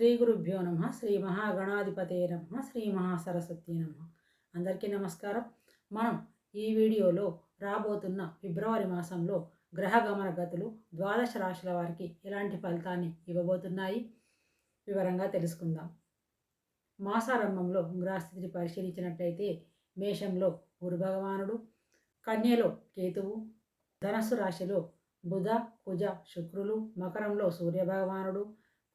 శ్రీ గురుభ్యో నమ శ్రీ మహాగణాధిపతే నమ శ్రీ మహాసరస్వతి నమ. అందరికీ నమస్కారం. మనం ఈ వీడియోలో రాబోతున్న ఫిబ్రవరి మాసంలో గ్రహ గమన గతులు ద్వాదశ రాశుల వారికి ఎలాంటి ఫలితాన్ని ఇవ్వబోతున్నాయి? వివరంగా తెలుసుకుందాం. మాసారంభంలో గ్రహస్థితిని పరిశీలించినట్లయితే మేషంలో గురు భగవానుడు కన్యలో కేతువు ధనస్సు రాశిలో బుధ కుజ శుక్రులు మకరంలో సూర్యభగవానుడు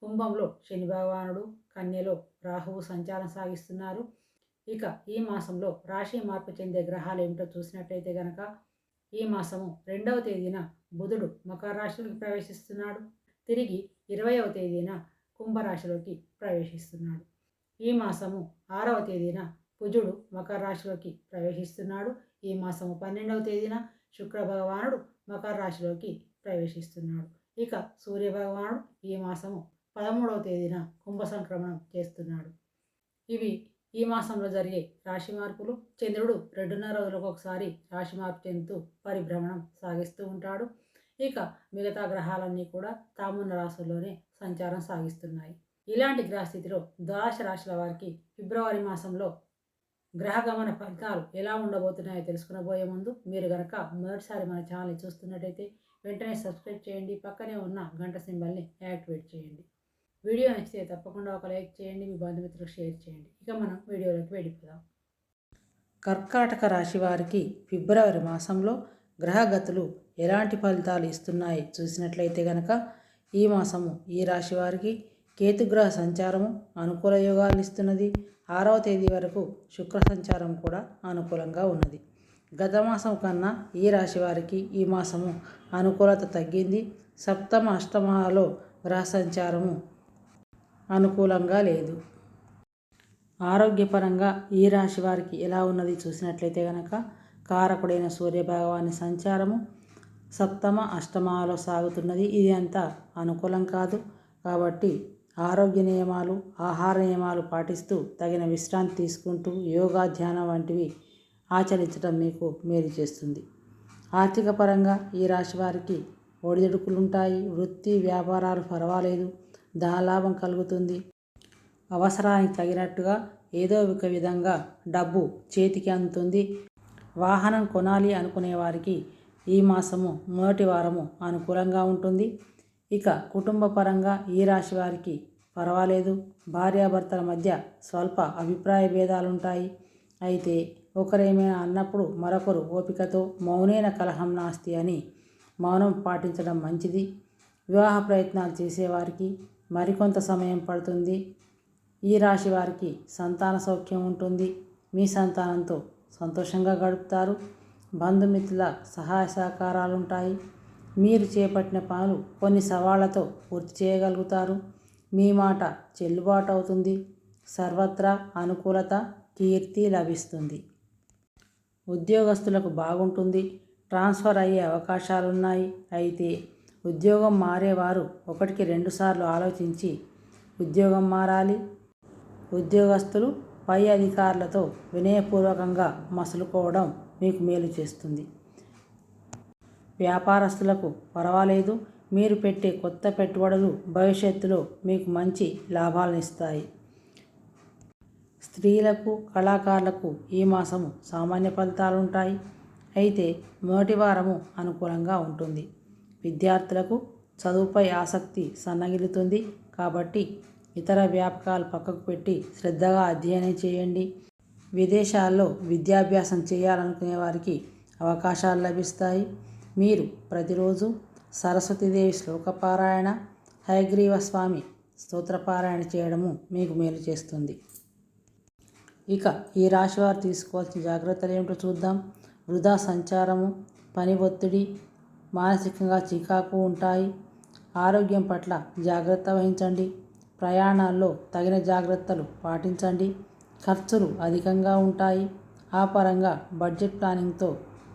కుంభంలో శని భగవానుడు కన్యలో రాహువు సంచారం సాగిస్తున్నారు. ఇక ఈ మాసంలో రాశి మార్పు చెందే గ్రహాలు ఏమిటో చూసినట్లయితే గనక ఈ మాసము రెండవ తేదీన బుధుడు మకర రాశిలోకి ప్రవేశిస్తున్నాడు. తిరిగి ఇరవైవ తేదీన కుంభరాశిలోకి ప్రవేశిస్తున్నాడు. ఈ మాసము ఆరవ తేదీన కుజుడు మకర రాశిలోకి ప్రవేశిస్తున్నాడు. ఈ మాసము పన్నెండవ తేదీన శుక్ర భగవానుడు మకర రాశిలోకి ప్రవేశిస్తున్నాడు. ఇక సూర్య భగవానుడు ఈ మాసము పదమూడవ తేదీన కుంభ సంక్రమణం చేస్తున్నాడు. ఇవి ఈ మాసంలో జరిగే రాశి మార్పులు. చంద్రుడు రెండున్నర రోజులకు ఒకసారి రాశి మార్పు చెందుతూ పరిభ్రమణం సాగిస్తూ ఉంటాడు. ఇక మిగతా గ్రహాలన్నీ కూడా తామున్న రాశుల్లోనే సంచారం సాగిస్తున్నాయి. ఇలాంటి గ్రహస్థితిలో ద్వాదశ రాశుల వారికి ఫిబ్రవరి మాసంలో గ్రహగమన ఫలితాలు ఎలా ఉండబోతున్నాయో తెలుసుకునబోయే ముందు మీరు గనక మొదటిసారి మన ఛానల్ని చూస్తున్నట్టయితే వెంటనే సబ్స్క్రైబ్ చేయండి. పక్కనే ఉన్న గంట సింబల్ని యాక్టివేట్ చేయండి. వీడియో నచ్చితే తప్పకుండా ఒక లైక్ చేయండి మీ బంధుమిత్రులకు షేర్ చేయండి. ఇక మనం వీడియోలోకి వెళ్ళిపోదాం. కర్కాటక రాశి వారికి ఫిబ్రవరి మాసంలో గ్రహగతులు ఎలాంటి ఫలితాలు ఇస్తున్నాయి చూసినట్లయితే గనక ఈ మాసము ఈ రాశి వారికి కేతుగ్రహ సంచారము అనుకూల యోగాలు ఇస్తున్నది. ఆరవ తేదీ వరకు శుక్ర సంచారం కూడా అనుకూలంగా ఉన్నది. గత మాసం కన్నా ఈ రాశి వారికి ఈ మాసము అనుకూలత తగ్గింది. సప్తమ అష్టమాలలో గ్రహ సంచారము అనుకూలంగా లేదు. ఆరోగ్యపరంగా ఈ రాశి వారికి ఎలా ఉన్నది చూసినట్లయితే కనుక కారకుడైన సూర్యభగవాని సంచారము సప్తమ అష్టమాలో సాగుతున్నది. ఇది అంతా అనుకూలం కాదు. కాబట్టి ఆరోగ్య నియమాలు ఆహార నియమాలు పాటిస్తూ తగిన విశ్రాంతి తీసుకుంటూ యోగా ధ్యానం వంటివి ఆచరించడం మీకు మేలు చేస్తుంది. ఆర్థిక పరంగా ఈ రాశి వారికి ఒడిదుడుకులుంటాయి. వృత్తి వ్యాపారాలు పర్వాలేదు. ధనలాభం కలుగుతుంది. అవసరానికి తగినట్టుగా ఏదో ఒక విధంగా డబ్బు చేతికి అందుతుంది. వాహనం కొనాలి అనుకునే వారికి ఈ మాసము మొదటి వారము అనుకూలంగా ఉంటుంది. ఇక కుటుంబ పరంగా ఈ రాశి వారికి పర్వాలేదు. భార్యాభర్తల మధ్య స్వల్ప అభిప్రాయ భేదాలుంటాయి. అయితే ఒకరేమైనా అన్నప్పుడు మరొకరు ఓపికతో మౌనైన కలహం నాస్తి అని మౌనం పాటించడం మంచిది. వివాహ ప్రయత్నాలు చేసేవారికి మరికొంత సమయం పడుతుంది. ఈ రాశి వారికి సంతాన సౌఖ్యం ఉంటుంది. మీ సంతానంతో సంతోషంగా గడుపుతారు. బంధుమిత్రుల సహాయ సహకారాలు ఉంటాయి మీరు చేపట్టిన పనులు కొన్ని సవాళ్ళతో పూర్తి చేయగలుగుతారు. మీ మాట చెల్లుబాటు అవుతుంది సర్వత్రా అనుకూలత కీర్తి లభిస్తుంది. ఉద్యోగస్తులకు బాగుంటుంది. ట్రాన్స్ఫర్ అయ్యే అవకాశాలున్నాయి. అయితే ఉద్యోగం మారేవారు ఒకటికి రెండుసార్లు ఆలోచించి ఉద్యోగం మారాలి. ఉద్యోగస్తులు పై అధికారులతో వినయపూర్వకంగా మసులుకోవడం మీకు మేలు చేస్తుంది. వ్యాపారస్తులకు పర్వాలేదు. మీరు పెట్టే కొత్త పెట్టుబడులు భవిష్యత్తులో మీకు మంచి లాభాలను ఇస్తాయి. స్త్రీలకు కళాకారులకు ఈ మాసము సామాన్య ఫలితాలు ఉంటాయి. అయితే మొదటి వారము అనుకూలంగా ఉంటుంది. విద్యార్థులకు చదువుపై ఆసక్తి సన్నగిలుతుంది కాబట్టి ఇతర వ్యాపకాలు పక్కకు పెట్టి శ్రద్ధగా అధ్యయనం చేయండి. విదేశాల్లో విద్యాభ్యాసం చేయాలనుకునే వారికి అవకాశాలు లభిస్తాయి. మీరు ప్రతిరోజు సరస్వతీదేవి శ్లోకపారాయణ హయగ్రీవ స్వామి స్తోత్రపారాయణ చేయడము మీకు మేలు చేస్తుంది. ఇక ఈ రాశివారు తీసుకోవాల్సిన జాగ్రత్తలు ఏమిటో చూద్దాం. వృధా సంచారము పని ఒత్తిడి మానసికంగా చికాకు ఉంటాయి. ఆరోగ్యం పట్ల జాగ్రత్త వహించండి. ప్రయాణాల్లో తగిన జాగ్రత్తలు పాటించండి. ఖర్చులు అధికంగా ఉంటాయి. ఆ పరంగా బడ్జెట్ ప్లానింగ్తో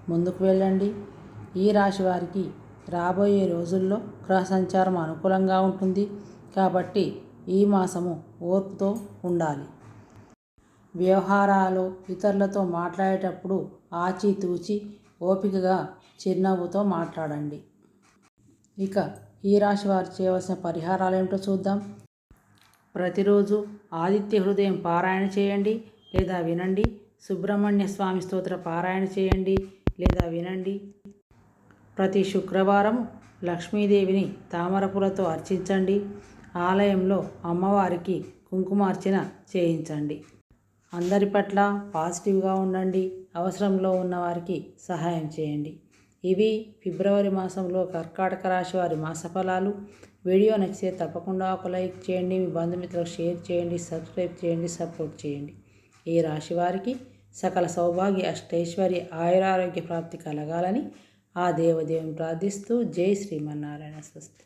ముందుకు వెళ్ళండి. ఈ రాశి వారికి రాబోయే రోజుల్లో గ్రహ సంచారం అనుకూలంగా ఉంటుంది. కాబట్టి ఈ మాసము ఓర్పుతో ఉండాలి. వ్యవహారాలు ఇతరులతో మాట్లాడేటప్పుడు ఆచితూచి ఓపికగా చిరునవ్వుతో మాట్లాడండి. ఇక ఈ రాశి వారు చేయవలసిన పరిహారాలు ఏమిటో చూద్దాం. ప్రతిరోజు ఆదిత్య హృదయం పారాయణ చేయండి లేదా వినండి. సుబ్రహ్మణ్య స్వామి స్తోత్ర పారాయణ చేయండి లేదా వినండి. ప్రతి శుక్రవారం లక్ష్మీదేవిని తామరపులతో అర్చించండి. ఆలయంలో అమ్మవారికి కుంకుమార్చన చేయించండి. అందరి పట్ల పాజిటివ్గా ఉండండి. అవసరంలో ఉన్నవారికి సహాయం చేయండి. ఇవి ఫిబ్రవరి మాసంలో కర్కాటక రాశి వారి మాస ఫలాలు వీడియో నచ్చితే తప్పకుండా ఒక లైక్ చేయండి. మీ బంధుమిత్రులకు షేర్ చేయండి. సబ్స్క్రైబ్ చేయండి. సపోర్ట్ చేయండి. ఈ రాశి వారికి సకల సౌభాగ్య అష్టైశ్వర్య ఆయురారోగ్య ప్రాప్తి కలగాలని ఆ దేవదేవుని ప్రార్థిస్తూ జై శ్రీమన్నారాయణ స్వస్తి.